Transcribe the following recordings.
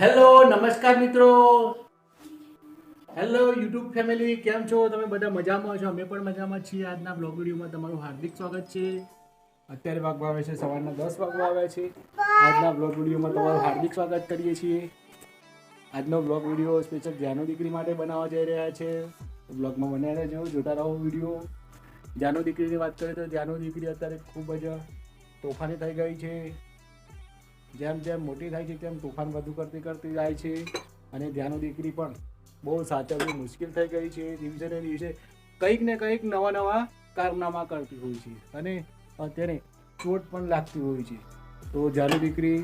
Hello, નમસ્કાર મિત્રો. Hello, YouTube family, કેમ છો? તમે બધા મજામાં છો? અમે પણ મજામાં છીએ. આજના બ્લોગ વિડીયોમાં તમારું હાર્દિક સ્વાગત છે. અત્યારે વાગવા આવે છે, સવારના દસ વાગવા આવે છે. આજના બ્લોગ વિડીયોમાં તમારું હાર્દિક સ્વાગત કરીએ છીએ. આજનો બ્લોગ વીડિયો સ્પેશિયલ જાનુ દીકરી માટે બનાવવા જઈ રહ્યા છે. બ્લોગમાં બન્યા રહેજો જોતા રહો વીડિયો. જાનુ દીકરીની વાત કરીએ તો જાનુ દીકરી અત્યારે ખૂબ જ તોફાની થઈ ગઈ છે. જેમ જેમ મોટી થાય છે તેમ તોફાન વધુ કરતી કરતી જાય છે. અને ત્યાંનું દીકરી પણ બહુ સાચવવી મુશ્કેલ થઈ ગઈ છે. દિવસે ને દિવસે કંઈક ને કંઈક નવા નવા કારનામા કરતી હોય છે. અને તેને ચોટ પણ લાગતી હોય છે. તો જાનુ દીકરી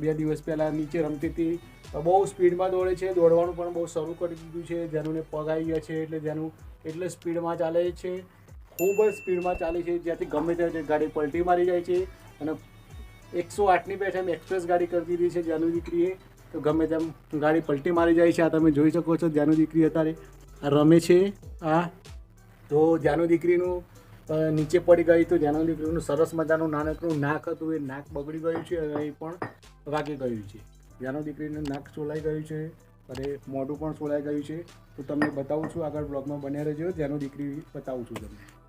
બે દિવસ પહેલાં નીચે રમતી હતી બહુ સ્પીડમાં દોડે છે. દોડવાનું પણ બહુ શરૂ કરી દીધું છે. જેનુંને પગ આવી ગયા છે, એટલે જેનું એટલે સ્પીડમાં ચાલે છે. ખૂબ જ સ્પીડમાં ચાલે છે. જ્યાંથી ગમે ત્યાં ગાડી પલટી મારી જાય છે. અને એકસો આઠની બેઠા એક્સપ્રેસ ગાડી કરી દીધી છે જાનુ દીકરીએ. તો ગમે તેમ ગાડી પલટી મારી જાય છે, આ તમે જોઈ શકો છો જાનુ દીકરી અત્યારે આ રમે છે. આ તો જાનુ દીકરીનું નીચે પડી ગઈ તો જાનુ દીકરીનું સરસ મજાનું નાનકડું નાક હતું, એ નાક બગડી ગયું છે અને એ પણ વાગી ગયું છે. જાનુ દીકરીનું નાક ચોલાઈ ગયું છે અને મોઢું પણ સોલાઈ ગયું છે. તો તમને બતાવું છું, આગળ બ્લોગમાં બન્યા રહેજો. જાનુ દીકરી બતાવું છું તમને.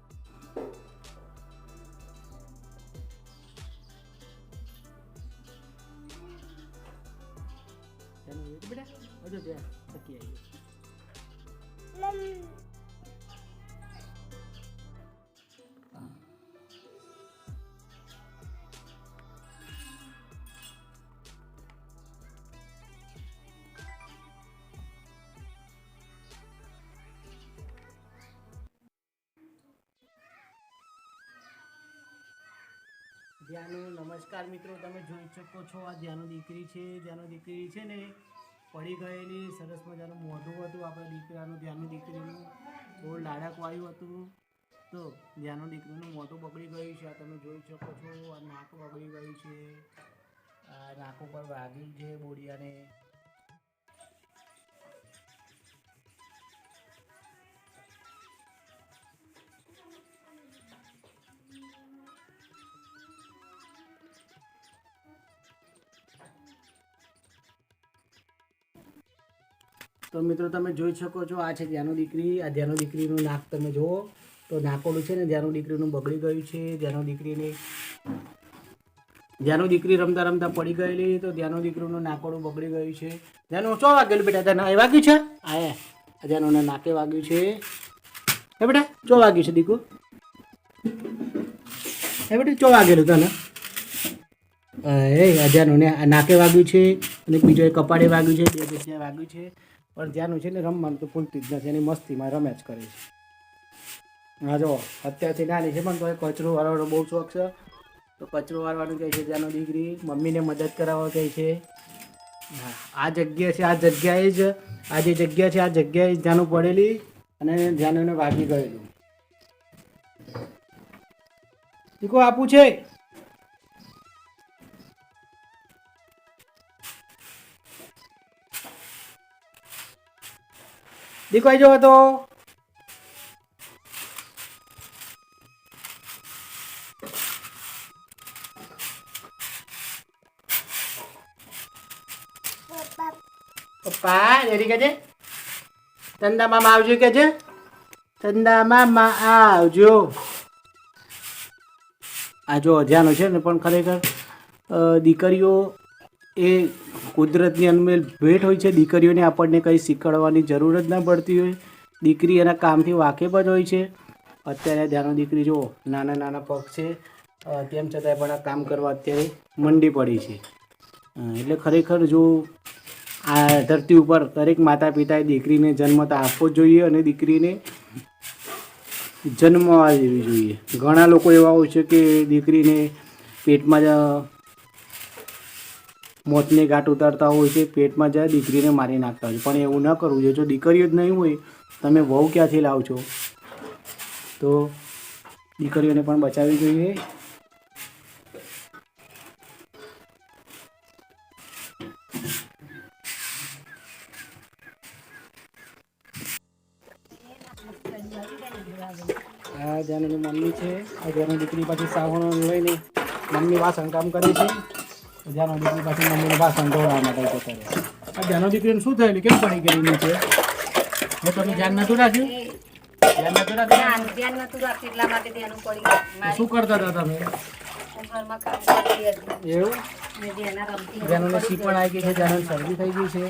બેટા? હજુ ત્યાં થકી આવી ધ્યાનું, નમસ્કાર મિત્રો. તમે જોઈ શકો છો, આ ધ્યાનું દીકરી છે. ધ્યાનું દીકરી છે ને પડી ગયેલી, સરસ મજાનું મોઢું હતું આપણે દીકરાનું ધ્યાનની દીકરીનું. બહુ લાડક વાયું હતું. તો ધ્યાનનું દીકરીનું મોઢું બગડી ગયું છે, આ તમે જોઈ શકો છો, આ નાક બગડી ગયું છે. આ નાક ઉપર વાગ્યું છે બોડિયાને. તો મિત્રો તમે જોઈ શકો છો, આ છે ધ્યાનો દીકરી, આ ધ્યાનો દીકરીનું નાક તમે જુઓ. તો નાકોડું છે ને ધ્યાનો દીકરીનું બગડી ગયું છે ધ્યાનો દીકરીને ધ્યાનો દીકરી રમતા રમતા પડી ગયેલી, તો ધ્યાનો દીકરીનું નાકોડું બગડી ગયું છે. ધ્યાનો ચો વાગેલું બેટા? તને એ વાગ્યું છે? આ ધ્યાનોને નાકે વાગ્યું છે. હે બેટા, ચો વાગ્યું છે દીકુ? હે બેટા, ચો વાગેલું તને? એ અજાનું ને નાકે વાગ્યું છે અને બીજો એ કપાળે વાગ્યું છે, બે જગ્યાએ વાગ્યું છે. પણ જ્યાંનું છે ને રમવાનું તો ભૂલતી જ નથી, એની મસ્તીમાં રમે જ કરે છે. હા જો અત્યારથી નાની છે પણ તો કચરો વાળવાનો બહુ શોખ છે. તો કચરો વાળવાનું કહે છે ત્યાંનો દીકરી, મમ્મીને મદદ કરાવવા કહે છે. હા, આ જગ્યા છે, આ જગ્યાએ જ, આ જે જગ્યા છે, આ જગ્યાએ જ ધ્યાનું પડેલી અને ધ્યાન એને વાગી ગયેલું. દીકો આપું છે? દીકો આવી જવો તો કે છે ચંદા આવજો કે છે ચંદા આવજો. આ જો અજાનો ને પણ ખરેખર દીકરીઓ એ કુદરતની અનમેલ ભેટ હોય છે, દીકરીઓને આપણને કંઈ શીખવાડવાની જરૂર જ ના પડતી હોય. દીકરી એના કામથી વાકેફ જ હોય છે. અત્યારે ધ્યાનો દીકરી જુઓ, નાના નાના પગ છે. તેમ છતાંય પણ આ કામ કરવા અત્યારે મંડી પડી છે. એટલે ખરેખર જો આ ધરતી ઉપર દરેક માતા પિતાએ દીકરીને જન્મ તો આપવો જોઈએ અને દીકરીને જન્મવા દેવી જોઈએ. ઘણા લોકો એવા હોય છે કે દીકરીને પેટમાં મોતને ગાંઠ ઉતારતા હોય છે, પેટમાં જાય, દીકરીને મારી નાખતા હોય છે. પણ એવું ન કરવું. જોઈએ જો દીકરીઓ જ નહીં હોય, તમે વહુ ક્યાંથી લાવશો? તો દીકરીઓને પણ બચાવવી જોઈએ. આ જાનની મમ્મી છે, આ જેની દીકરી પાછી સાવણ લઈને મમ્મી વાસણ કામ કરે છે. જાનો દીકરી પાછી મમ્મીને ભાષણ દોડાવવા માટે જતો રહ્યો આ જ્યાંનો દીકરીને શું થયેલું કેમ પડી ગયેલી નીચે? એ તમે ધ્યાન નતું રાખ્યું? ધ્યાન નતું રાખ્યું? ધ્યાન ધ્યાન નતું એટલા માટે ધ્યાન પડી શું કરતા હતા તમે? એવું. જાનોને પણ આવી ગઈ છે જાનોને શરદી થઈ ગઈ છે?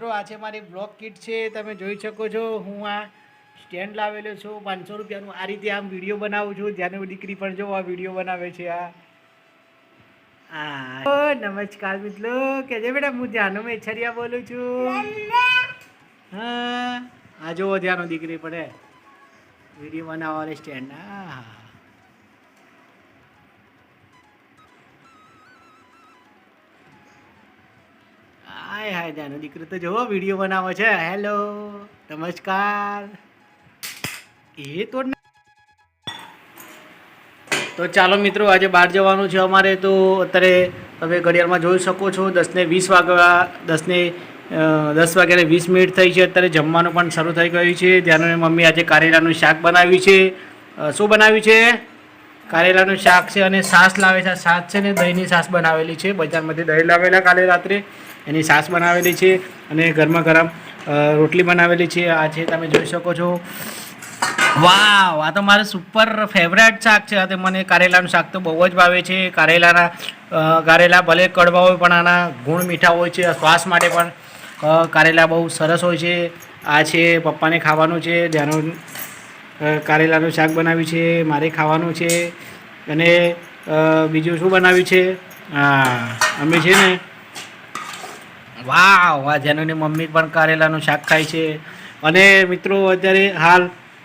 મિત્રો આ છે મારી બ્લોક કિટ છે, તમે જોઈ શકો છો. હું આ સ્ટેન્ડ લાવેલો છું, પાંચસો રૂપિયાનું. આ રીતે આમ વીડિયો બનાવું છું. જ્યાંની દીકરી પણ જો આ વીડિયો બનાવે છે આ. આ. નમસ્કાર મિત્રો. કે છે બેટા, હું ધ્યાનો મેછરિયા બોલું છું. હા. આ જુઓ ધ્યાનો દીકરી પડે વીડિયો બનાવવાની સ્ટેન્ડ હા હાય હાય જાનો દીકરો તો જોવો, વીડિયો બનાવો છે. હેલો નમસ્કાર. એ તો તો ચાલો મિત્રો, આજે બહાર જવાનું છે અમારે. તો અત્યારે તમે ઘડિયાળમાં જોઈ શકો છો, દસને વીસ વાગ્યા, દસને દસ વાગ્યાને વીસ મિનિટ થઈ છે. અત્યારે જમવાનું પણ શરૂ થઈ ગયું છે. ત્યાંનું મમ્મી આજે કારેલાનું શાક બનાવ્યું છે. શું બનાવ્યું છે? કારેલાનું શાક છે અને સાસ લાવે છે. સાસ છે ને દહીંની સાસ બનાવેલી છે. બજારમાંથી દહીં લાવેલા કાલે રાત્રે. એની સાસ બનાવેલી છે અને ગરમા ગરમ રોટલી બનાવેલી છે. આ છે તમે જોઈ શકો છો. વાવ, આ તો મારું સુપર ફેવરેટ શાક છે. તો મને કારેલાનું શાક તો બહુ જ ભાવે છે. કારેલાના કારેલા ભલે કડવા હોય, પણ આના ગુણ મીઠા હોય છે. શ્વાસ માટે પણ કારેલા બહુ સરસ હોય છે. આ છે પપ્પાને ખાવાનું છે. ધ્યાનો કારેલાનું શાક બનાવ્યું છે. મારે ખાવાનું છે. અને બીજું શું બનાવ્યું છે? હા, અમે છે ને વાવ, આ જેનોની મમ્મી પણ કારેલાનું શાક ખાય છે. અને મિત્રો, અત્યારે હાલ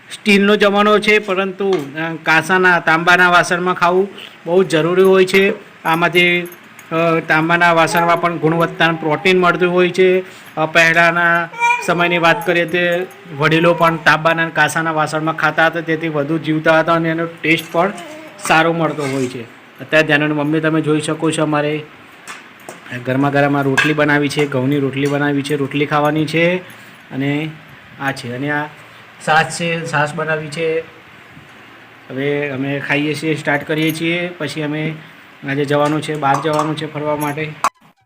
સ્ટીલનો જમાનો છે, પરંતુ કાંસાના, તાંબાના વાસણમાં ખાવું બહુ જરૂરી હોય છે. આમાંથી તાંબાના વાસણમાં પણ ગુણવત્તાનું પ્રોટીન મળતું હોય છે. પહેલાંના સમયની વાત કરીએ તે વડીલો પણ તાંબાના કાંસાના વાસણમાં ખાતા હતા, તેથી વધુ જીવતા હતા અને એનો ટેસ્ટ પણ સારો મળતો હોય છે. અત્યારે ધ્યાનની મમ્મી તમે જોઈ શકો છો અમારે ગરમા ગરમ આ રોટલી બનાવી છે, ઘઉંની રોટલી બનાવી છે, રોટલી ખાવાની છે અને આ છે, અને આ સાસ છે, સાસ બનાવી છે. હવે અમે ખાઈએ છીએ, સ્ટાર્ટ કરીએ છીએ, પછી અમે આજે જવાનું છે, બહાર જવાનું છે ફરવા માટે.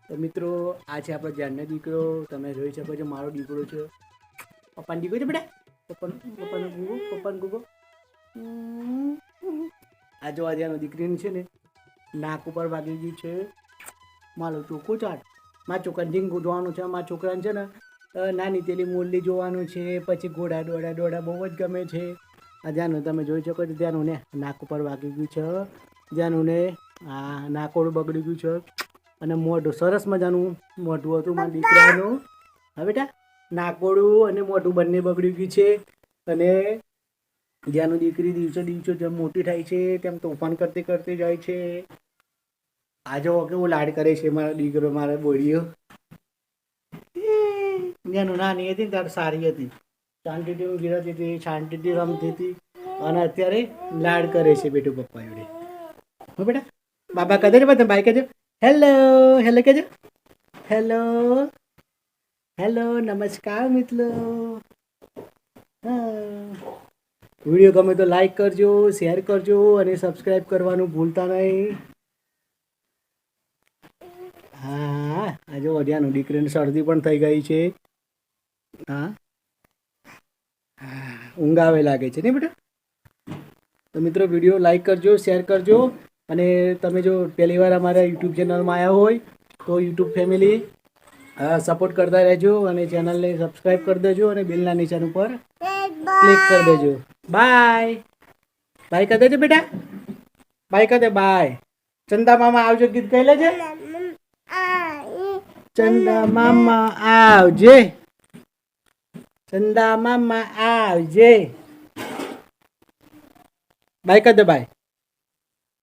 તો મિત્રો, આ છે આપણો જાનનો દીકરો, તમે જોઈ શકો છો, મારો દીકરો છે. પપ્પાનો દીકરો છે બેટા? પપ્પાનો પપ્પાનો ગુગો પપ્પાનો ગુગો. આ જો આનો દીકરીનું છે ને, નાક ઉપર વાગી ગયું છે. મારો ચોખ્ખું ચાટ મારા છોકરાને જીંગ જોવાનું છે. મારા છોકરાને છે ને નાની તેલી મુરલી જોવાનું છે. પછી ઘોડા દોડા દોડા બહુ જ ગમે છે. આ જાનું તમે જોઈ શકો છો ત્યાંનું ને, નાક ઉપર વાગી ગયું છે. જ્યાંનું ને, આ નાકોડું બગડી ગયું છે. અને મોઢું, સરસ મજાનું મોઢું હતું મારા દીકરાનું. હા બેટા, નાકોડું અને મોઢું બંને બગડી ગયું છે. અને જ્યાંનું દીકરી દિવસે દિવસે જેમ મોટી થાય છે, તેમ તોફાન કરતી કરતી જાય છે. આ જો કેવું લાડ કરે છે મારો દીકરો, મારે બોડીઓ એનું નાની હતી ને ત્યારે સારી હતી. શાંતિથી હું રહેતી હતી, શાંતિથી રમતી હતી અને અત્યારે લાડ કરે છે બેટું પપ્પા જોડે. હો બેટા, બાબા કદાચ ને બધા બાય કહેજો હેલો હેલો કહેજો હેલો હેલો નમસ્કાર મિત્રો. વીડિયો ગમે તો લાઈક કરજો શેર કરજો અને સબસ્ક્રાઈબ કરવાનું ભૂલતા નહીં. હા આ જો અઢિયાનું દીકરીને શરદી પણ થઈ ગઈ છે. હા. ઊંઘ આવે લાગે છે ને બેટા? તો મિત્રો વીડિયો લાઈક કરજો, શેર કરજો અને તમે જો પહેલી વાર અમારા યુટ્યુબ ચેનલમાં આવ્યા હોય તો યુટ્યુબ ફેમિલી સપોર્ટ કરતા રહેજો અને ચેનલને સબસ્ક્રાઈબ કરી દેજો અને બિલના નિશાન ઉપર ક્લિક કરી દેજો. બાય. બાય કરી દેજો બેટા. બાય કરી દે, બાય. ચંદા મામા આવજો ગીત કહી લેજે. ચંદા મામા આવજે. ચંદા મામા આવજે. બાય કદ બાય.